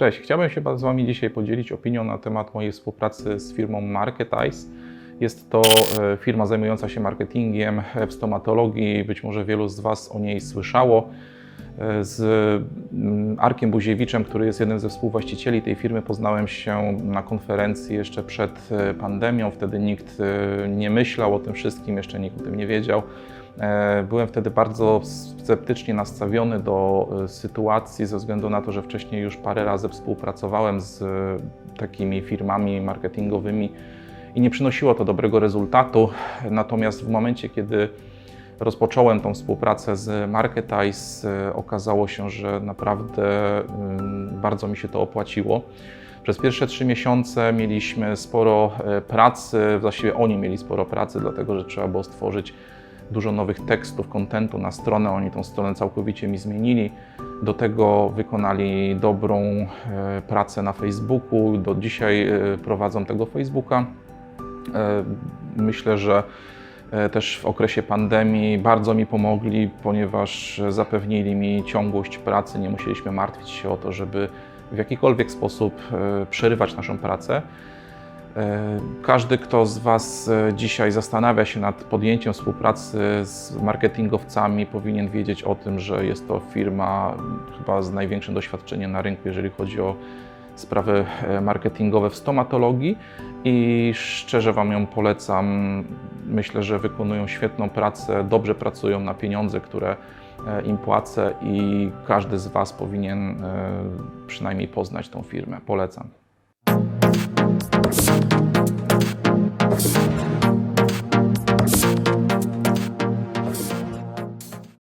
Cześć, chciałbym się z Wami dzisiaj podzielić opinią na temat mojej współpracy z firmą Marketize. Jest to e, firma zajmująca się marketingiem w stomatologii. Być może wielu z Was o niej słyszało. E, Z mm, Arkiem Buziewiczem, który jest jednym ze współwłaścicieli tej firmy, poznałem się na konferencji jeszcze przed e, pandemią. Wtedy nikt nie myślał o tym wszystkim, jeszcze nikt o tym nie wiedział. E, Byłem wtedy bardzo sceptycznie nastawiony do e, sytuacji ze względu na to, że wcześniej już parę razy współpracowałem z e, takimi firmami marketingowymi i nie przynosiło to dobrego rezultatu. Natomiast w momencie, kiedy rozpocząłem tą współpracę z Marketize, okazało się, że naprawdę mm, bardzo mi się to opłaciło. Przez pierwsze trzy miesiące mieliśmy sporo pracy, właściwie oni mieli sporo pracy, dlatego że trzeba było stworzyć dużo nowych tekstów, kontentu na stronę. Oni tą stronę całkowicie mi zmienili. Do tego wykonali dobrą e, pracę na Facebooku. Do dzisiaj e, prowadzą tego Facebooka. E, Myślę, że też w okresie pandemii bardzo mi pomogli, ponieważ zapewnili mi ciągłość pracy. Nie musieliśmy martwić się o to, żeby w jakikolwiek sposób przerywać naszą pracę. E, Każdy, kto z Was e, dzisiaj zastanawia się nad podjęciem współpracy z marketingowcami, powinien wiedzieć o tym, że jest to firma chyba z największym doświadczeniem na rynku, jeżeli chodzi o sprawy e, marketingowe w stomatologii i szczerze Wam ją polecam. Myślę, że wykonują świetną pracę, dobrze pracują na pieniądze, które im płacę i każdy z Was powinien przynajmniej poznać tą firmę. Polecam.